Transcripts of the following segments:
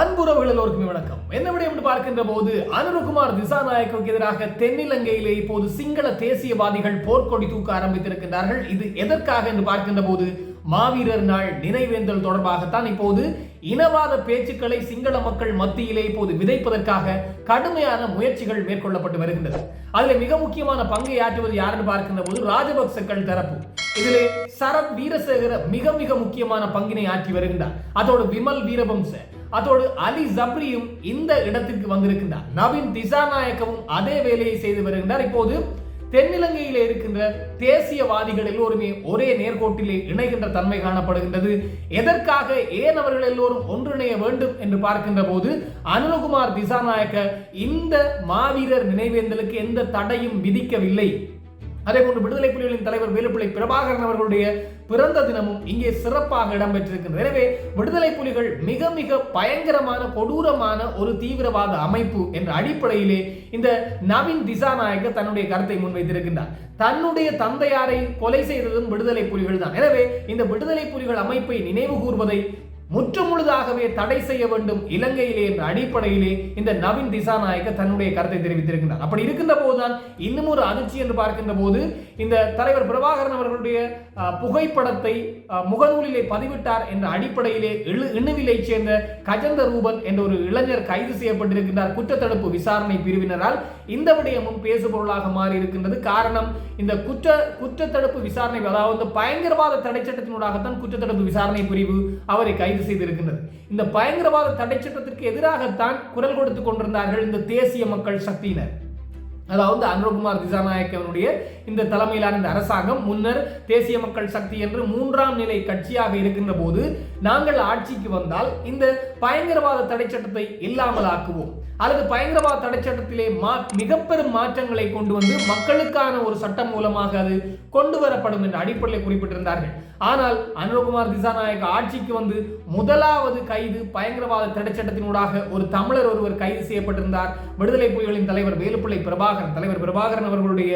அன்புறவுகள் வணக்கம். என்ன விடயம் என்று பார்க்கின்ற போது அனுருகுமார் திசாநாயக்கவுக்கு எதிராக தென்னிலங்கையிலே இப்போது சிங்கள தேசியவாதிகள் போர்க்கொடி தூக்க ஆரம்பித்திருக்கின்றார்கள். இது எதற்காக என்று பார்க்கின்ற போது மாவீரர் நாள் நினைவேந்தல் தொடர்பாகத்தான் இப்போது இனவாத பேச்சுக்களை சிங்கள மக்கள் மத்தியிலே இப்போது விதைப்பதற்காக கடுமையான முயற்சிகள் மேற்கொள்ளப்பட்டு வருகின்றது அதில் மிக முக்கியமான பங்கை ஆற்றுவது யாருன்னு பார்க்கின்ற போது ராஜபக்சக்கள் தரப்பு. இதிலே சரத் வீரசேகர மிக மிக முக்கியமான பங்கினை ஆற்றி வருகின்றார். அதோடு விமல் வீரபம்ச அதோடு அலி ஜப்ரியும் இந்த இடத்திற்கு வந்திருக்கின்றார். நவீன் திசாநாயக்கவும் அதே வேலையை செய்து வருகின்றார். இப்போது தென்னிலங்கையில் இருக்கின்ற தேசியவாதிகள் எல்லோருமே ஒரே நேர்கோட்டிலே இணைகின்ற தன்மை காணப்படுகின்றது. எதற்காக ஏன் அவர்கள் எல்லோரும் ஒன்றிணைய வேண்டும் என்று பார்க்கின்ற போது அனுகுமார் திசாநாயக்க இந்த மாவீரர் நினைவேந்தலுக்கு எந்த தடையும் விதிக்கவில்லை. அதே போன்று விடுதலை புலிகளின் தலைவர் வேலுப்பிள்ளை பிரபாகரன் அவர்களுடைய பிறந்த தினமும் இங்கே சிறப்பாக இடம்பெற்றிருக்கின்றது. எனவே விடுதலை புலிகள் மிக மிக பயங்கரமான கொடூரமான ஒரு தீவிரவாத அமைப்பு என்ற அடிப்படையிலே இந்த நவீன் திசாநாயக்க தன்னுடைய கருத்தை முன்வைத்திருக்கின்றார். தன்னுடைய தந்தையாரை கொலை செய்ததும் விடுதலை புலிகள் தான். எனவே இந்த விடுதலை புலிகள் அமைப்பை நினைவு கூர்வதை முற்றுமுழுதாகவே தடை செய்ய வேண்டும் இலங்கையிலே என்ற அடிப்படையிலே இந்த நவீன் திசாநாயக்க தன்னுடைய கருத்தை தெரிவித்திருக்கிறார் அப்படி இருக்கின்ற போதுதான் இன்னும் ஒரு அதிர்ச்சி என்று பார்க்கின்ற போது இந்த தலைவர் பிரபாகரன் அவர்களுடைய புகைப்படத்தை முகநூலிலே பதிவிட்டார் என்ற அடிப்படையிலே இழு இணுவிலை சேர்ந்த கஜந்த ரூபன் என்ற ஒரு இளைஞர் கைது செய்யப்பட்டிருக்கின்றார் குற்றத்தடுப்பு விசாரணை பிரிவினரால். இந்த விடயமும் பேசுபொருளாக மாறி இருக்கின்றது காரணம் இந்த குற்ற குற்றத்தடுப்பு விசாரணை அதாவது பயங்கரவாத தடை சட்டத்தினூடாகத்தான் குற்றத்தடுப்பு விசாரணை பிரிவு அவரை கைது செய்திருக்கின்றது. இந்த பயங்கரவாத தடை சட்டத்திற்கு எதிராகத்தான் குரல் கொடுத்து கொண்டிருந்தார்கள் இந்த தேசிய மக்கள் சக்தியினர். அதாவது அனுரகுமார் திசாநாயக்கவனுடைய இந்த தலைமையிலான இந்த அரசாங்கம் முன்னர் தேசிய மக்கள் சக்தி என்று மூன்றாம் நிலை கட்சியாக இருக்கின்ற போது நாங்கள் ஆட்சிக்கு வந்தால் இந்த பயங்கரவாத தடை சட்டத்தை இல்லாமல் ஆக்குவோம் அல்லது பயங்கரவாத தடை சட்டத்திலே மா மிக பெரும் மாற்றங்களை கொண்டு வந்து மக்களுக்கான ஒரு சட்டம் மூலமாக அது கொண்டு வரப்படும் என்ற அடிப்படையில் குறிப்பிட்டிருந்தார்கள். ஆனால் அனுரகுமார் திசாநாயக் ஆட்சிக்கு வந்து முதலாவது கைது பயங்கரவாத தடை சட்டத்தினூடாக ஒரு தமிழர் ஒருவர் கைது செய்யப்பட்டிருந்தார். விடுதலை புலிகளின் தலைவர் வேலுப்பிள்ளை பிரபாகரன் தலைவர் பிரபாகரன் அவர்களுடைய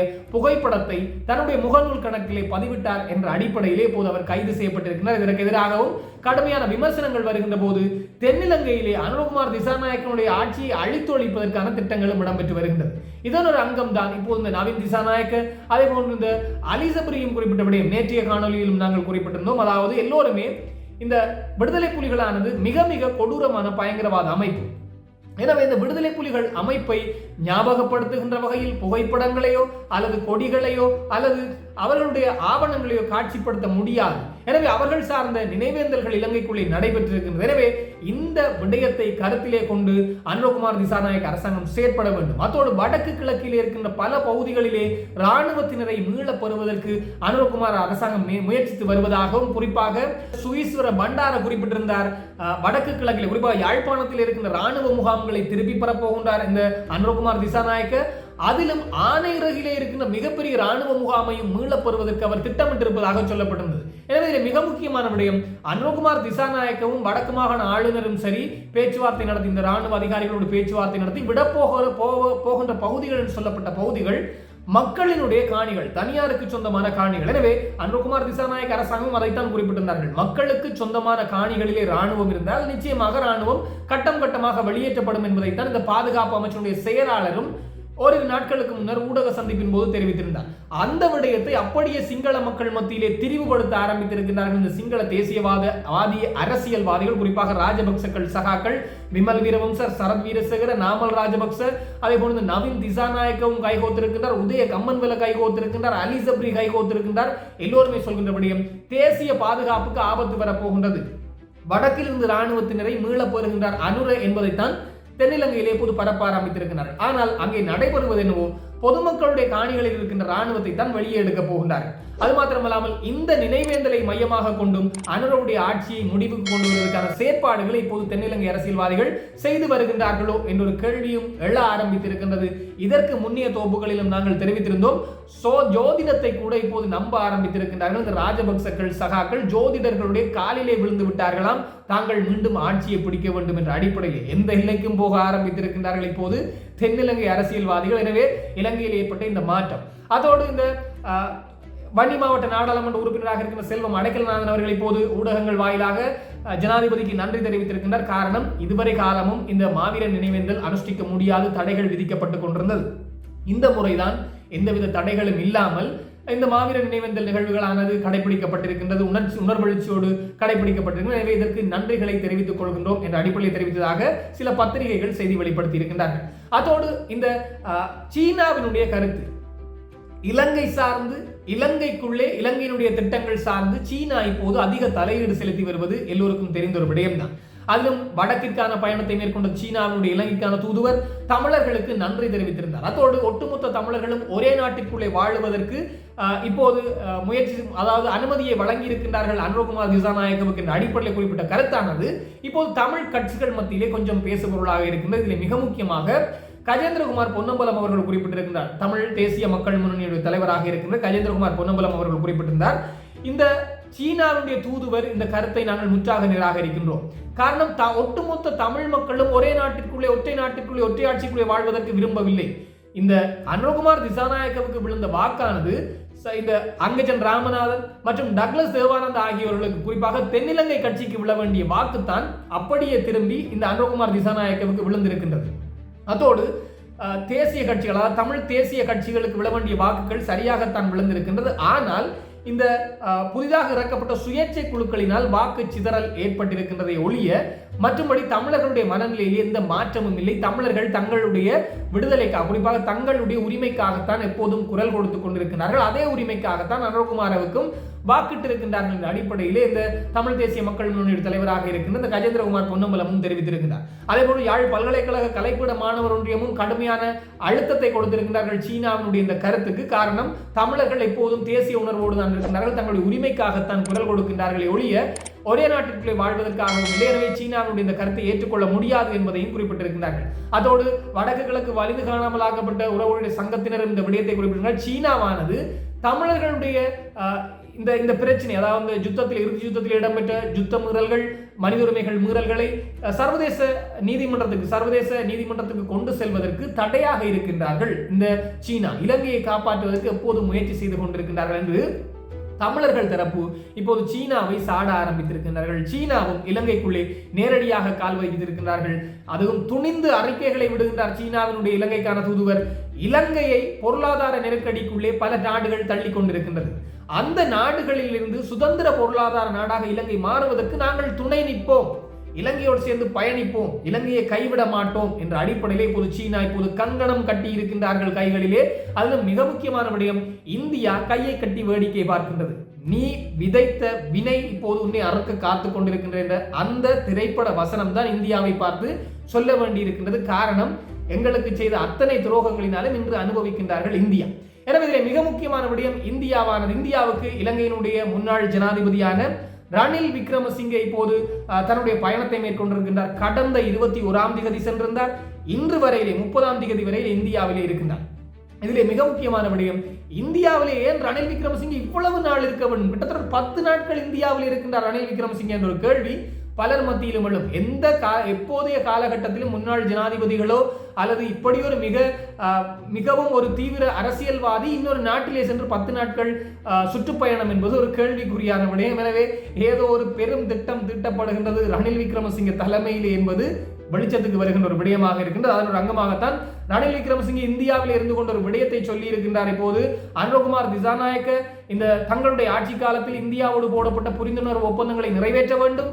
புகைப்படத்தை தன்னுடைய முகநூல் கணக்கிலே பதிவிட்டார் என்ற அடிப்படையிலே போது அவர் கைது செய்யப்பட்டிருக்கிறார். இதற்கு எதிராகவும் கடுமையான விமர்சனங்கள் வருகின்ற போது தென்னிலங்கையிலே அனுரகுமார் திசாநாயக்கனுடைய ஆட்சியை அழித்தொழிப்பதற்கான திட்டங்களும் இடம்பெற்று வருகின்றது. இதன் ஒரு அங்கம் தான் இப்போது இந்த நவீன் திசாநாயக்க அதே போன்று இந்த அலிசபரியும் குறிப்பிட்டபடியும் நேற்றைய காணொலியிலும் நாங்கள் குறிப்பிட்டிருந்தோம். அதாவது எல்லோருமே இந்த விடுதலை புலிகளானது மிக மிக கொடூரமான பயங்கரவாத அமைப்பு. எனவே இந்த விடுதலை புலிகள் அமைப்பை ஞாபகப்படுத்துகின்ற வகையில் புகைப்படங்களையோ அல்லது கொடிகளையோ அல்லது அவர்களுடைய ஆவணங்களையோ காட்சிப்படுத்த முடியாது. எனவே அவர்கள் சார்ந்த நினைவேந்தல்கள் இலங்கைக்குள்ளே நடைபெற்றிருக்கின்றது. எனவே இந்த விடயத்தை கருத்திலே கொண்டு அனுரகுமார் திசாநாயக் அரசாங்கம் செயற்பட வேண்டும். அத்தோடு வடக்கு கிழக்கில் இருக்கின்ற பல பகுதிகளிலே இராணுவத்தினரை மீளப் பெறுவதற்கு அனுரகுமார் அரசாங்கம் முயற்சித்து வருவதாகவும் குறிப்பாக சுயீஸ்வர பண்டார குறிப்பிட்டிருந்தார். வடக்கு கிழக்கில் குறிப்பாக யாழ்ப்பாணத்தில் இருக்கின்ற இராணுவ முகாம்களை திருப்பி பெறப்போகின்றார் இந்த அனுரகுமார் திசாநாயக்க. அதிலும் ஆனைரகிலே இருக்கின்ற மிகப்பெரிய ராணுவ முகாமையும் மீளப் பெறுவதற்கு அவர் திட்டமிட்டிருப்பதாக சொல்லப்பட்டிருந்தது. எனவே இதில் மிக முக்கியமான விடயம் அனுகுமார் திசாநாயக்கவும் வடக்கு மாகாண ஆளுநரும் சரி பேச்சுவார்த்தை நடத்தி இந்த ராணுவ அதிகாரிகளோடு பேச்சுவார்த்தை நடத்தி விடப்போகிற போக- போகின்ற பகுதிகள் என்று சொல்லப்பட்ட பகுதிகள் மக்களினுடைய காணிகள் தனியாருக்கு சொந்தமான காணிகள். எனவே அன்புகுமார் திசாநாயக் அரசாங்கம் அதைத்தான் குறிப்பிட்டிருந்தார்கள். மக்களுக்கு சொந்தமான காணிகளிலே ராணுவம் இருந்தால் நிச்சயமாக ராணுவம் கட்டம் கட்டமாக வெளியேற்றப்படும் என்பதைத்தான் இந்த பாதுகாப்பு அமைச்சருடைய செயலாளரும் ஓரிரு நாட்களுக்கு முன்னர் ஊடக சந்திப்பின் போது தெரிவித்திருந்தார். அந்த விடயத்தை அப்படியே சிங்கள மக்கள் மத்தியிலே திரிவுபடுத்த ஆரம்பித்திருக்கிறார்கள் இந்த சிங்கள தேசியவாத வாதிய அரசியல்வாதிகள் குறிப்பாக ராஜபக்சக்கள் சகாக்கள் விமல் வீரவம்சர் சரத் வீரசேகர நாமல் ராஜபக்ச அதே போன்று நவீன் திசாநாயக்கவும் கைகோத்திருக்கின்றார். உதய கம்மன்வெல கைகோத்திருக்கின்றார். அலி சப்ரி கைகோத்திருக்கின்றார். எல்லோருமே சொல்கின்ற விடயம் தேசிய பாதுகாப்புக்கு ஆபத்து வரப்போகின்றது. வடக்கிலிருந்து இராணுவத்தினரை மீளப் போருகின்றார் அனுர என்பதைத்தான் தென்னிலங்கையிலே புது பரப்ப ஆரம்பித்திருக்கிறார்கள் ஆனால் அங்கே நடைபெறுவது என்னவோ பொதுமக்களுடைய காணிகளில் இருக்கின்ற ராணுவத்தை தான் வெளியே எடுக்க போகின்றார்கள் அது மாத்திரமல்லாமல் இந்த நினைவேந்தலை மையமாக கொண்டும் அனுரவுடைய ஆட்சியை முடிவுக்கு கொண்டு வருவதற்கான செயற்பாடுகளை இப்போது தென்னிலங்கை அரசியல்வாதிகள் செய்து வருகின்றார்களோ என்ற ஒரு கேள்வியும் எழ ஆரம்பித்திருக்கின்றது. இதற்கு முன்னிய தோப்புகளிலும் நாங்கள் தெரிவித்திருந்தோம். சோ ஜோதிடத்தை கூட இப்போது நம்ப ஆரம்பித்திருக்கின்றார்கள். இந்த ராஜபக்சக்கள் சகாக்கள் ஜோதிடர்களுடைய காலிலே விழுந்து விட்டார்களாம். தாங்கள் மீண்டும் ஆட்சியை பிடிக்க வேண்டும் என்ற அடிப்படையில் எந்த எல்லைக்கும் போக ஆரம்பித்திருக்கின்றார்கள் இப்போது. தென்னிலங்கை அரசியல்வாதிகள். எனவே இலங்கையில் ஏற்பட்ட இந்த மாற்றம். அதோடு இந்த வன்னி மாவட்ட நாடாளுமன்ற உறுப்பினராக இருக்கிற செல்வம் அடைக்கலநாதன் அவர்கள் இப்போது ஊடகங்கள் வாயிலாக ஜனாதிபதிக்கு நன்றி தெரிவித்திருக்கின்றார். காரணம் இதுவரை காலமும் இந்த மாவீரர் நினைவேந்தல் அனுஷ்டிக்க முடியாது தடைகள் விதிக்கப்பட்டு கொண்டிருந்தது. இந்த முறைதான் எந்தவித தடைகளும் இல்லாமல் இந்த மாவீரர் நினைவேந்தல் நிகழ்வுகளானது கடைபிடிக்கப்பட்டிருக்கின்றது உணர்ச்சி உணர்வெழுச்சியோடு கடைபிடிக்கப்பட்டிருக்கிறது எனவே இதற்கு நன்றிகளை தெரிவித்துக் கொள்கின்றோம் என்ற அடிப்படையில் தெரிவித்ததாக சில பத்திரிகைகள் செய்தி வெளிப்படுத்தி இருக்கின்றார்கள் அதோடு இந்த சீனாவினுடைய கருத்து. இலங்கை சார்ந்து இலங்கைக்குள்ளே இலங்கையினுடைய திட்டங்கள் சார்ந்து சீனா இப்போது அதிக தலையீடு செலுத்தி வருவது எல்லோருக்கும் தெரிந்த ஒரு விடயம்தான். அதிலும் வடக்கிற்கான பயணத்தை மேற்கொண்ட சீனாவினுடைய இலங்கைக்கான தூதுவர் தமிழர்களுக்கு நன்றி தெரிவித்திருந்தார். அதோடு ஒட்டுமொத்த தமிழர்களும் ஒரே நாட்டிற்குள்ளே வாழுவதற்கு இப்போது முயற்சி அதாவது அனுமதியை வழங்கியிருக்கின்றார்கள் அனுரகுமார் திசாநாயகவுக்கு என்ற அடிப்படையில் குறிப்பிட்ட கருத்தானது. இப்போது தமிழ் கட்சிகள் மத்தியிலே கொஞ்சம் பேசுபொருளாக இருக்கின்றது. இதில் மிக முக்கியமாக கஜேந்திரகுமார் பொன்னம்பலம் அவர்கள் குறிப்பிட்டிருக்கிறார் தமிழ் தேசிய மக்கள் முன்னணியுடைய தலைவராக இருக்கின்ற கஜேந்திரகுமார் பொன்னம்பலம் அவர்கள் குறிப்பிட்டிருந்தார். இந்த சீனாவுடைய தூதுவர் இந்த கருத்தை நாங்கள் முற்றாக நிராகரிக்கின்றோம். காரணம் த ஒட்டுமொத்த தமிழ் மக்களும் ஒரே நாட்டிற்குள்ளே ஒற்றை நாட்டிற்குள்ளே ஒற்றை ஆட்சிக்குள்ளே வாழ்வதற்கு விரும்பவில்லை. இந்த அனுகுமார் திசாநாயக்கவுக்கு விழுந்த வாக்கானது ச- இந்த அங்கஜன் ராமநாதன் மற்றும் டக்ளஸ் தேவானந்த் ஆகியோர்களுக்கு குறிப்பாக தென்னிலங்கை கட்சிக்கு விழ வேண்டிய வாக்குத்தான் அப்படியே திரும்பி இந்த அனுகுமார் திசாநாயக்கவுக்கு விழுந்திருக்கின்றது. அதோடு தேசிய கட்சிகள் அதாவது தமிழ் தேசிய கட்சிகளுக்கு விழ வேண்டிய வாக்குகள் சரியாகத்தான் விழுந்திருக்கின்றது. ஆனால் இந்த புதிதாக இறக்கப்பட்ட சுயேட்சை குழுக்களினால் வாக்கு சிதறல் ஏற்பட்டிருக்கின்றதை ஒழிய மற்றும்படி தமிழர்களுடைய மனநிலையில் எந்த மாற்றமும் இல்லை. தமிழர்கள் தங்களுடைய விடுதலைக்காக குறிப்பாக தங்களுடைய உரிமைக்காகத்தான் எப்போதும் குரல் கொடுத்து கொண்டிருக்கிறார்கள். அதே உரிமைக்காகத்தான் வாக்கிட்டு வாக்கிட்டிருக்கின்றார்கள் என்ற அடிப்படையிலே இந்த தமிழ் தேசிய மக்கள் முன்னணி தலைவராக இருக்கின்ற இந்த கஜேந்திரகுமார் பொன்னம்பலமும் தெரிவித்திருக்கிறார் அதே போல யாழ் பல்கலைக்கழக கலைப்பிட மாணவர் ஒன்றியமும் கடுமையான அழுத்தத்தை கொடுத்திருக்கிறார்கள் சீனாவினுடைய இந்த கருத்துக்கு காரணம் தமிழர்கள் எப்போதும் தேசிய உணர்வோடு தான் இருக்கின்றார்கள் தங்களுடைய உரிமைக்காகத்தான் குரல் கொடுக்கின்றார்களே ஒழிய ஒரே நாட்டிற்குள்ளே வாழ்வதற்காகவும் இல்லை எனவே சீனாவினுடைய இந்த கருத்தை ஏற்றுக்கொள்ள முடியாது என்பதையும் குறிப்பிட்டிருக்கிறார்கள் அதோடு வடக்கு கிழக்கு வலிந்து காணாமலாக்கப்பட்ட உறவுடைய சங்கத்தினர் இந்த விடயத்தை குறிப்பிட்டிருக்கிறார் சீனாவானது தமிழர்களுடைய இந்த இந்த பிரச்சனை அதாவது யுத்தத்தில் இறுதி யுத்தத்தில் இடம்பெற்ற யுத்த மீறல்கள் மனித உரிமைகள் மீறல்களை சர்வதேச நீதிமன்றத்துக்கு சர்வதேச நீதிமன்றத்துக்கு கொண்டு செல்வதற்கு தடையாக இருக்கின்றார்கள். இந்த சீனா இலங்கையை காப்பாற்றுவதற்கு எப்போதும் முயற்சி செய்து கொண்டிருக்கின்றார்கள் என்று தமிழர்கள் தரப்பு இப்போது சீனாவை சாட ஆரம்பித்திருக்கின்றார்கள். சீனாவும் இலங்கைக்குள்ளே நேரடியாக கால் வைத்திருக்கின்றார்கள். அதுவும் துணிந்து அறிக்கைகளை விடுகின்றார் சீனாவினுடைய இலங்கைக்கான தூதுவர் இலங்கையை பொருளாதார நெருக்கடிக்குள்ளே பல நாடுகள் தள்ளி கொண்டிருக்கின்றது. அந்த நாடுகளில் இருந்து சுதந்திர பொருளாதார நாடாக இலங்கை மாறுவதற்கு நாங்கள் துணை நிற்போம். இலங்கையோடு சேர்ந்து பயணிப்போம். இலங்கையை கைவிட மாட்டோம் என்ற அடிப்படையிலே இப்போது சீனா இப்போது கங்கணம் கட்டி இருக்கின்றார்கள் கைகளிலே. அதில் மிக முக்கியமான விடயம் இந்தியா கையை கட்டி வேடிக்கை பார்க்கின்றது. நீ விதைத்த வினை இப்போது உன்னை அறுக்க காத்து கொண்டிருக்கின்ற அந்த திரைப்பட வசனம் தான் இந்தியாவை பார்த்து சொல்ல வேண்டியிருக்கின்றது. காரணம் எங்களுக்கு செய்த அத்தனை துரோகங்களினாலும் இன்று அனுபவிக்கின்றார்கள் இந்தியா. எனவே இதில் மிக முக்கியமான விடயம் இந்தியாவானது. இந்தியாவுக்கு இலங்கையினுடைய முன்னாள் ஜனாதிபதியான ரணில் விக்ரமசிங்கே இப்போது தன்னுடைய பயணத்தை மேற்கொண்டிருக்கின்றார். கடந்த இருபத்தி ஓராம் திகதி சென்றிருந்தார். இன்று வரையிலே முப்பதாம் திகதி வரையில் இந்தியாவிலே இருக்கின்றார். இதிலே மிக முக்கியமான விடயம் இந்தியாவிலே ஏன் ரணில் விக்ரமசிங்கே இவ்வளவு நாள் இருக்க வேண்டும் கிட்டத்தட்ட பத்து நாட்கள் இந்தியாவில் இருக்கின்றார் ரணில் விக்ரமசிங்கே என்ற ஒரு கேள்வி. பலர் மத்தியிலும் எழும் எந்த கா எப்போதைய காலகட்டத்திலும் முன்னாள் ஜனாதிபதிகளோ அல்லது இப்படி ஒரு மிக மிகவும் ஒரு தீவிர அரசியல்வாதி இன்னொரு நாட்டிலே சென்று பத்து நாட்கள் சுற்றுப்பயணம் என்பது ஒரு கேள்விக்குறியான விடயம். எனவே ஏதோ ஒரு பெரும் திட்டம் திட்டப்படுகின்றது ரணில் விக்ரமசிங்க தலைமையிலே என்பது வெளிச்சத்துக்கு வருகின்ற ஒரு விடயமாக இருக்கின்றது. அதன் ஒரு அங்கமாகத்தான் ரணில் விக்ரமசிங்கே இந்தியாவில் இருந்து கொண்ட ஒரு விடயத்தை சொல்லி இருக்கின்றார் இப்போது அனுரகுமார் திசாநாயக்க இந்த தங்களுடைய ஆட்சி காலத்தில் இந்தியாவோடு போடப்பட்ட புரிந்துணர்வு ஒப்பந்தங்களை நிறைவேற்ற வேண்டும்.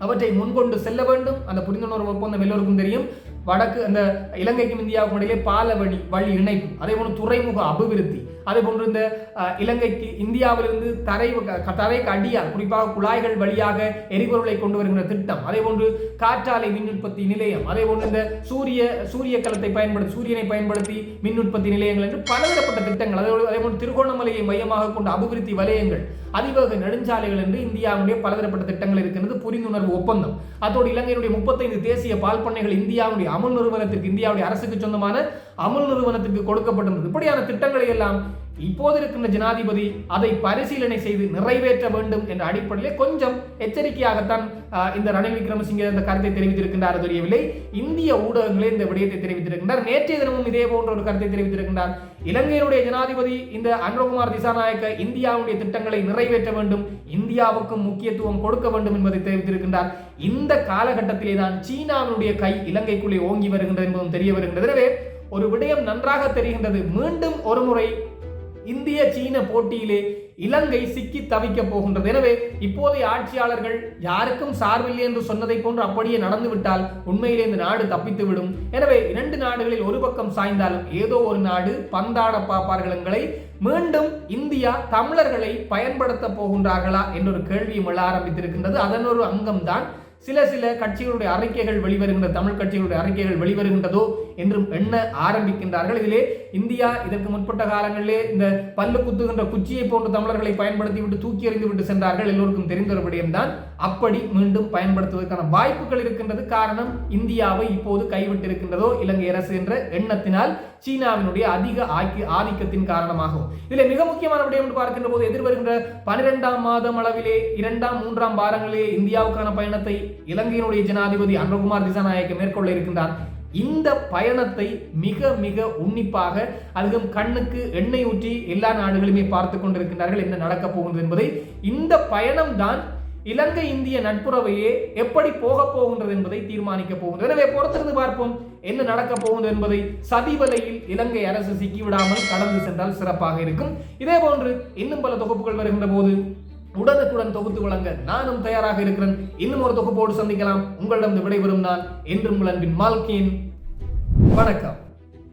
அவற்றை முன்கொண்டு செல்ல வேண்டும். அந்த புரிந்துணர்வு ஒப்பந்தம் எல்லோருக்கும் தெரியும். வடக்கு அந்த இலங்கைக்கும் இந்தியாவுக்கும் இடையிலே பால வழி வழி இணைப்பு. அதே போல துறைமுக அபிவிருத்தி. அதே போன்று இந்த இலங்கைக்கு இந்தியாவிலிருந்து தரை தரைக்கு அடியால் குறிப்பாக குழாய்கள் வழியாக எரிபொருளை கொண்டு வருகின்ற திட்டம் அதே போன்று காற்றாலை மின் உற்பத்தி நிலையம் அதே போன்று இந்த சூரிய சூரிய கலத்தை பயன்படுத்தி சூரியனை பயன்படுத்தி மின் உற்பத்தி நிலையங்கள் என்று பலதரப்பட்ட திட்டங்கள் அதே அதே போன்று திருகோணமலையை மையமாக கொண்ட அபிவிருத்தி வலயங்கள் அதிவேக நெடுஞ்சாலைகள் என்று இந்தியாவுடைய பலதரப்பட்ட திட்டங்கள் இருக்கின்றது புரிந்துணர்வு ஒப்பந்தம். அதோடு இலங்கையினுடைய முப்பத்தைந்து தேசிய பால் பண்ணைகள் இந்தியாவுடைய அமுல் நிறுவனத்திற்கு இந்தியாவுடைய அரசுக்கு சொந்தமான அமுல் நிறுவனத்திற்கு கொடுக்கப்பட்டிருந்தது. இப்படியான திட்டங்களை எல்லாம் இப்போது இருக்கின்ற ஜனாதிபதி அதை பரிசீலனை செய்து நிறைவேற்ற வேண்டும் என்ற அடிப்படையில் கொஞ்சம் எச்சரிக்கையாகத்தான் இந்த ரணில் விக்ரமசிங்கே இந்த கருத்தை தெரிவித்திருக்கின்றார் தெரியவில்லை. இந்திய ஊடகங்களே இந்த விடயத்தை தெரிவித்திருக்கின்றார். நேற்றைய தினமும் இதே போன்ற ஒரு கருத்தை தெரிவித்திருக்கின்றார். இலங்கையினுடைய ஜனாதிபதி இந்த அனுரகுமார் திசாநாயக்க இந்தியாவுடைய திட்டங்களை நிறைவேற்ற வேண்டும் இந்தியாவுக்கும் முக்கியத்துவம் கொடுக்க வேண்டும் என்பதை தெரிவித்திருக்கின்றார். இந்த காலகட்டத்திலே தான் சீனாவினுடைய கை இலங்கைக்குள்ளே ஓங்கி வருகின்றது என்பதும் தெரிய வருகின்றது. எனவே ஒரு விடயம் நன்றாக தெரிகின்றது. மீண்டும் ஒரு முறை இந்திய சீன போட்டியிலே இலங்கை சிக்கி தவிக்க போகின்றது. எனவே இப்போதைய ஆட்சியாளர்கள் யாருக்கும் சார்பில்லை என்று சொன்னதை போன்று அப்படியே நடந்துவிட்டால் உண்மையிலே இந்த நாடு தப்பித்துவிடும். எனவே இரண்டு நாடுகளில் ஒரு பக்கம் சாய்ந்தாலும் ஏதோ ஒரு நாடு பந்தாட பார்ப்பார்கள் எங்களை மீண்டும் இந்தியா தமிழர்களை பயன்படுத்த போகின்றார்களா என்ற ஒரு கேள்வியும் எழ ஆரம்பித்திருக்கின்றது. அதன் ஒரு அங்கம்தான் சில சில கட்சிகளுடைய அறிக்கைகள் வெளிவருகின்ற தமிழ் கட்சிகளுடைய அறிக்கைகள் வெளிவருகின்றதோ என்றும் எண்ண ஆரம்பிக்கின்றார்கள். இதிலே இந்தியா இதற்கு முற்பட்ட காலங்களிலே இந்த பல்லு குத்துகின்ற குச்சியை போன்ற தமிழர்களை பயன்படுத்தி விட்டு தூக்கி எறிந்து விட்டு சென்றார்கள் எல்லோருக்கும் தெரிந்த ஒரு விடயம்தான். அப்படி மீண்டும் பயன்படுத்துவதற்கான வாய்ப்புகள் இருக்கின்றது. காரணம் இந்தியாவை இப்போது கைவிட்டிருக்கின்றதோ இலங்கை அரசு என்ற எண்ணத்தினால் சீனாவினுடைய அதிக ஆக்கி ஆதிக்கத்தின் காரணமாகும். இதில் மிக முக்கியமான விடயம் என்று பார்க்கின்ற போது எதிர்வருகின்ற பனிரெண்டாம் மாதம் அளவிலே இரண்டாம் மூன்றாம் வாரங்களிலே இந்தியாவுக்கான பயணத்தை இலங்கையினுடைய ஜனாதிபதி அன்பகுமார் திசாநாயக்க மேற்கொள்ள இருக்கின்றார். இந்த பயணத்தை மிக மிக உன்னிப்பாக அதுவும் கண்ணுக்கு எண்ணெய் ஊற்றி எல்லா நாடுகளுமே பார்த்து கொண்டிருக்கின்றார்கள் என்ன நடக்கப் போகின்றது என்பதை இந்த பயணம் தான் இலங்கை இந்திய நட்புறவையே எப்படி போக போகின்றது என்பதை தீர்மானிக்க போகின்றது. எனவே பொறுத்திருந்து பார்ப்போம் என்ன நடக்க போகின்றது என்பதை. சதிவலையில் இலங்கை அரசு சிக்கிவிடாமல் கடந்து சென்றால் சிறப்பாக இருக்கும். இதே போன்று இன்னும் பல தொகுப்புகள் வருகின்ற போது உடனுக்குடன் தொகுத்து வழங்க நானும் தயாராக இருக்கிறேன். இன்னும் ஒரு தொகுப்போடு சந்திக்கலாம். உங்களிடம் விடைபெறும் நான் என்றும் உங்கள் அன்பின் மால்கியின் வணக்கம்.